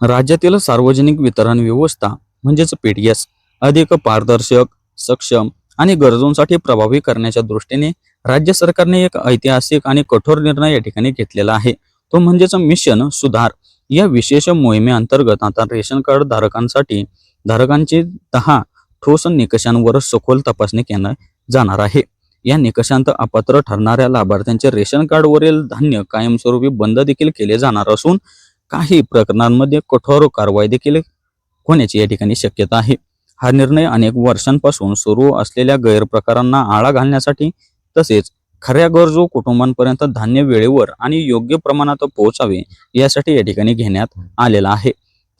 राज्यातील सार्वजनिक वितरण व्यवस्था म्हणजेच पीडीएस अधिक पारदर्शक सक्षम आणि गरजूंसाठी प्रभावी करण्याच्या दृष्टीने राज्य सरकारने एक ऐतिहासिक आणि कठोर निर्णय या ठिकाणी घेतलेला आहे. तो म्हणजेच मिशन सुधार. या विशेष मोहिमेअंतर्गत आता रेशन कार्ड धारकांसाठी धारकांची दहा ठोस निकषांवर सखोल तपासणी केली जाणार आहे. या निकषांत अपात्र ठरणाऱ्या लाभार्थ्यांचे रेशन कार्डवरील धान्य कायमस्वरूपी बंद देखील केले जाणार असून काही प्रकरणांमध्ये कठोर कारवाई देखील होण्याची या ठिकाणी शक्यता आहे. हा निर्णय अनेक वर्षांपासून सुरू असलेल्या गैरप्रकारांना आळा घालण्यासाठी तसेच खऱ्या गरजू कुटुंबांपर्यंत धान्य वेळेवर आणि योग्य प्रमाणात पोहोचावे यासाठी या ठिकाणी घेण्यात आलेला आहे.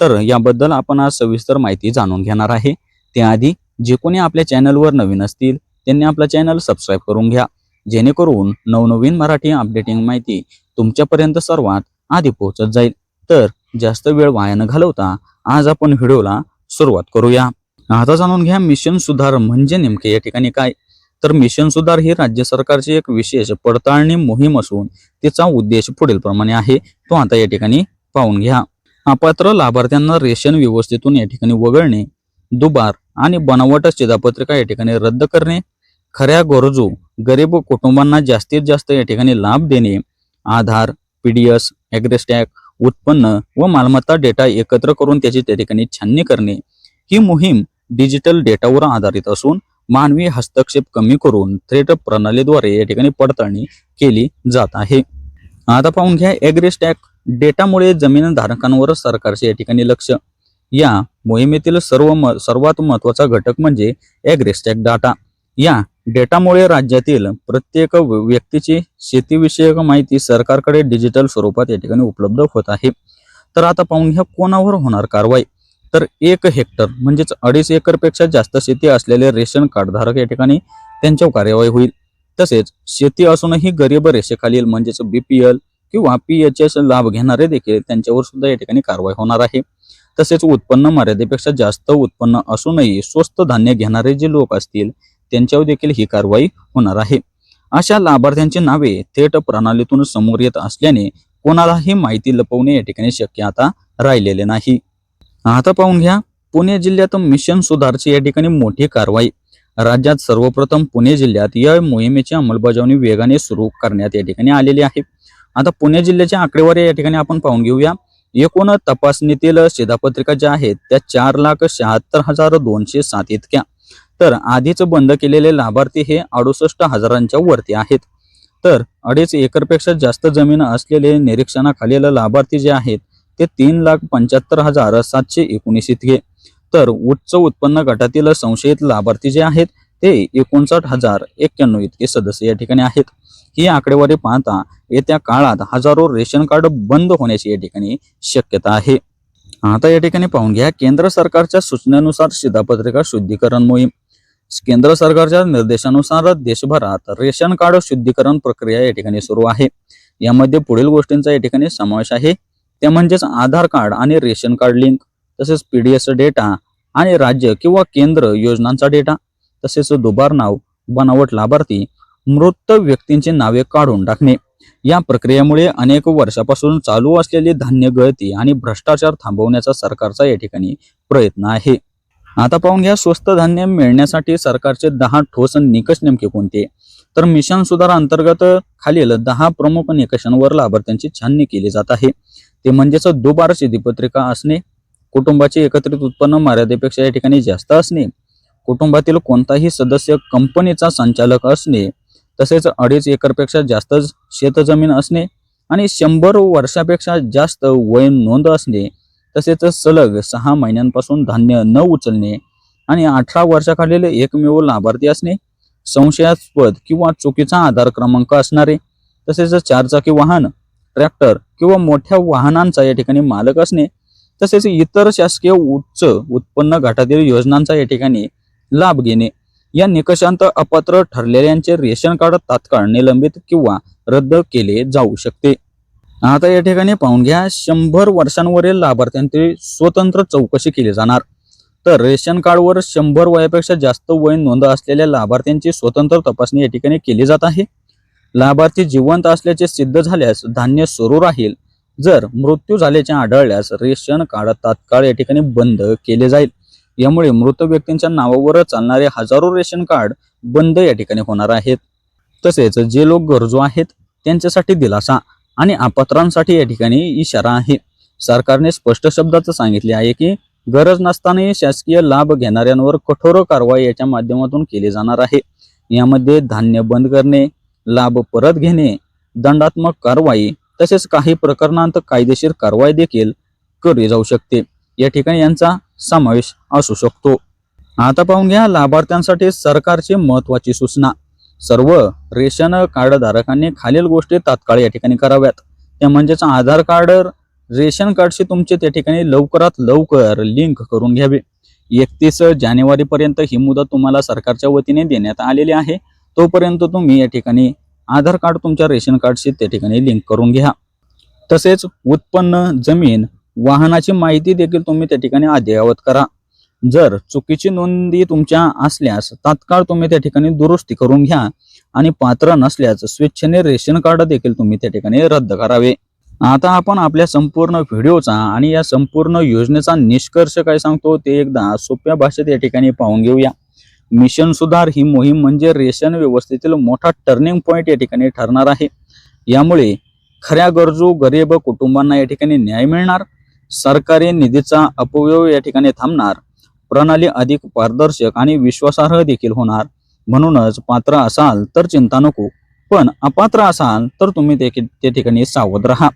तर याबद्दल आपण आज सविस्तर माहिती जाणून घेणार आहे. त्याआधी जे कोणी आपल्या चॅनलवर नवीन असतील त्यांनी आपला चॅनल सबस्क्राईब करून घ्या. जेणेकरून नवनवीन मराठी अपडेटिंग माहिती तुमच्यापर्यंत सर्वात आधी पोहोचत जाईल. तर जास्त वेळ वाया न घालवता आज आपण व्हिडिओला सुरुवात करूया. आता जाणून घ्या मिशन सुधार म्हणजे नेमके या ठिकाणी काय? तर मिशन सुधार ही राज्य सरकारची एक विशेष पडताळणी मोहीम असून तिचा उद्देश पुढील प्रमाणे आहे. तो आता या ठिकाणी पाहून घ्या. अपात्र लाभार्थ्यांना रेशन व्यवस्थेतून या ठिकाणी वगळणे दुबार आणि बनावट शिधापत्रिका या ठिकाणी रद्द करणे खऱ्या गरजू गरीब कुटुंबांना जास्तीत जास्त या ठिकाणी लाभ देणे आधार पीडीएस ॲग्रेस्टॅक उत्पन्न व मालमत्ता डेटा एकत्र करून त्याची त्या ठिकाणी छाननी करणे ही मोहीम डिजिटल डेटावर आधारित असून मानवी हस्तक्षेप कमी करून थेट प्रणालीद्वारे या ठिकाणी पडताळणी केली जात आहे. आता पाहून घ्या ॲग्रेस्टॅक डेटामुळे जमीन धारकांवर सरकारचे या ठिकाणी लक्ष. या मोहिमेतील सर्व म सर्वात महत्त्वाचा घटक म्हणजे ॲग्रेस्टॅक डाटा या डेटामुळे राज्यातील प्रत्येक व्यक्तीची शेतीविषयक माहिती सरकारकडे डिजिटल स्वरूपात या ठिकाणी उपलब्ध होत आहे. तर आता पाहून घ्या कोणावर होणार कारवाई? तर एक हेक्टर म्हणजेच अडीच एकरपेक्षा जास्त शेती असलेले रेशन कार्डधारक या ठिकाणी त्यांच्यावर कार्यवाही होईल. तसेच शेती असूनही गरीब रेषेखालील म्हणजेच बीपीएल किंवा पी एच एस लाभ घेणारे देखील त्यांच्यावर सुद्धा या ठिकाणी कारवाई होणार आहे. तसेच उत्पन्न मर्यादेपेक्षा जास्त उत्पन्न असूनही स्वस्त धान्य घेणारे जे लोक असतील त्यांच्यावर देखील ही कारवाई होणार आहे. अशा लाभार्थ्यांची नावे थेट प्रणालीतून समोर येत असल्याने कोणालाही माहिती लपवणे या ठिकाणी शक्य आता राहिलेले नाही. आता पाहून घ्या पुणे जिल्ह्यात मिशन सुधारची या ठिकाणी मोठी कारवाई. राज्यात सर्वप्रथम पुणे जिल्ह्यात या मोहिमेची अंमलबजावणी वेगाने सुरू करण्यात या ठिकाणी आलेली आहे. आता पुणे जिल्ह्याच्या आकडेवारी या ठिकाणी आपण पाहून घेऊया. एकूण तपासणीतील शिधापत्रिका ज्या आहेत त्या चार लाख शहात्तर हजार दोनशे सात इतक्या. तर आधीच बंद केलेले लाभार्थी हे अडुसष्ट हजारांच्या वरती आहेत. तर अडीच एकरपेक्षा जास्त जमीन असलेले निरीक्षणाखालील लाभार्थी जे आहेत ते तीन लाख पंच्याहत्तर हजार सातशे एकोणीस इतके. तर उच्च उत्पन्न गटातील संशयित लाभार्थी जे आहेत ते एकोणसाठ हजार एक्क्याण्णव इतके सदस्य या ठिकाणी आहेत. ही आकडेवारी पाहता येत्या काळात हजारो रेशन कार्ड बंद होण्याची या ठिकाणी शक्यता आहे. आता या ठिकाणी पाहून घ्या केंद्र सरकारच्या सूचनेनुसार शिधापत्रिका शुद्धीकरण मोहीम. केंद्र सरकारच्या निर्देशानुसार देशभरात रेशन कार्ड शुद्धीकरण प्रक्रिया या ठिकाणी सुरू आहे. यामध्ये पुढील गोष्टींचा या ठिकाणी समावेश आहे. ते म्हणजेच आधार कार्ड आणि रेशन कार्ड लिंक तसेच पीडीएस डेटा आणि राज्य किंवा केंद्र योजनांचा डेटा तसेच दुबार नाव बनावट लाभार्थी मृत व्यक्तींची नावे काढून टाकणे. या प्रक्रियेमुळे अनेक वर्षापासून चालू असलेली धान्य गळती आणि भ्रष्टाचार थांबवण्याचा सरकारचा या ठिकाणी प्रयत्न आहे. आता पाहून घ्या स्वस्त धान्य मिळण्यासाठी सरकारचे दहा ठोस निकष नेमके कोणते? तर मिशन सुधार अंतर्गत खालील दहा प्रमुख निकषांवर लाभार्थ्यांची छाननी केली जात आहे. ते म्हणजेच दुबार शेतीपत्रिका असणे कुटुंबाचे एकत्रित उत्पन्न मर्यादेपेक्षा या ठिकाणी जास्त असणे कुटुंबातील कोणताही सदस्य कंपनीचा संचालक असणे तसेच अडीच एकरपेक्षा जास्त शेतजमीन असणे आणि शंभर वर्षापेक्षा जास्त वय नोंद असणे तसेच सलग सहा महिन्यांपासून धान्य न उचलणे आणि अठरा वर्षाखालील एकमेव लाभार्थी असणे संशयास्पद किंवा चुकीचा आधार क्रमांक असणारे तसेच चारचाकी वाहन ट्रॅक्टर किंवा मोठ्या वाहनांचा या ठिकाणी मालक असणे तसेच इतर शासकीय उच्च उत्पन्न गटातील योजनांचा या ठिकाणी लाभ घेणे या निकषांत अपात्र ठरलेल्यांचे रेशन कार्ड तात्काळ निलंबित किंवा रद्द केले जाऊ शकते. आता या ठिकाणी पाहून घ्या शंभर वर्षांवरील लाभार्थ्यांची स्वतंत्र चौकशी केली जाणार. तर रेशन कार्डवर शंभर वयापेक्षा जास्त वय नोंद असलेल्या लाभार्थ्यांची स्वतंत्र तपासणी या ठिकाणी केली जात आहे. लाभार्थी जिवंत असल्याचे सिद्ध झाल्यास धान्य सुरू राहील. जर मृत्यू झाल्याचे आढळल्यास रेशन कार्ड तात्काळ या ठिकाणी बंद केले जाईल. यामुळे मृत व्यक्तींच्या नावावर चालणारे हजारो रेशन कार्ड बंद या ठिकाणी होणार आहेत. तसेच जे लोक गरजू आहेत त्यांच्यासाठी दिलासा. आणि आपत्रांसाठी या ठिकाणी इशारा आहे. सरकारने स्पष्ट शब्दात सांगितले आहे की गरज नसतानाही शासकीय लाभ घेणाऱ्यांवर कठोर कारवाई याच्या माध्यमातून केली जाणार आहे. यामध्ये धान्य बंद करणे लाभ परत घेणे दंडात्मक कारवाई तसेच काही प्रकरणांत कायदेशीर कारवाई देखील केली जाऊ शकते. या ठिकाणी यांचा समावेश असू शकतो. आता पाहून घ्या लाभार्थ्यांसाठी सरकारची महत्वाची सूचना. सर्व रेशन कार्ड धारकांनी खालील गोष्टी तात्काळ या ठिकाणी कराव्यात. त्या म्हणजेच आधार कार्ड रेशन कार्डशी तुमचे त्या ठिकाणी लवकरात लवकर लिंक करून घ्यावे. एकतीस जानेवारी पर्यंत ही मुदत तुम्हाला सरकारच्या वतीने देण्यात आलेली आहे. तोपर्यंत तुम्ही या ठिकाणी आधार कार्ड तुमच्या रेशन कार्डशी त्या ठिकाणी लिंक करून घ्या. तसेच उत्पन्न जमीन वाहनाची माहिती देखील तुम्ही त्या ठिकाणी अद्ययावत करा. जर चुकीची नोंदी तुमच्या असल्यास तात्काळ तुम्ही त्या ठिकाणी दुरुस्ती करून घ्या आणि पात्र नसल्यास स्वेच्छेने रेशन कार्ड देखील तुम्ही त्या ठिकाणी रद्द करावे. आता आपण आपल्या संपूर्ण व्हिडिओचा आणि या संपूर्ण योजनेचा निष्कर्ष काय सांगतो ते एकदा सोप्या भाषेत या ठिकाणी पाहून घेऊया. मिशन सुधार ही मोहीम म्हणजे रेशन व्यवस्थेतील मोठा टर्निंग पॉईंट या ठिकाणी ठरणार आहे. यामुळे खऱ्या गरजू गरीब कुटुंबांना या ठिकाणी न्याय मिळणार. सरकारी निधीचा अपव्यय या ठिकाणी थांबणार. प्रणाली अधिक पारदर्शक आणि विश्वासार्ह देखील होणार. म्हणूनच पात्र असाल तर चिंता नको. पण अपात्र असाल तर तुम्ही ते त्या ठिकाणी सावध राहा.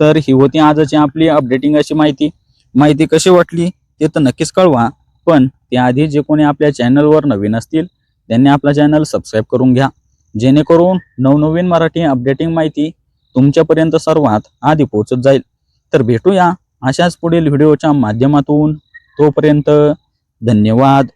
तर ही होती आजची आपली अपडेटिंग अशी माहिती. माहिती कशी वाटली ते तर नक्कीच कळवा. पण त्याआधी जे कोणी आपल्या चॅनलवर नवीन असतील त्यांनी आपला चॅनल सबस्क्राईब करून घ्या. जेणेकरून नवनवीन मराठी अपडेटिंग माहिती तुमच्यापर्यंत सर्वात आधी पोहोचत जाईल. तर भेटूया अशाच पुढील व्हिडिओच्या माध्यमातून. तोपर्यंत धन्यवाद.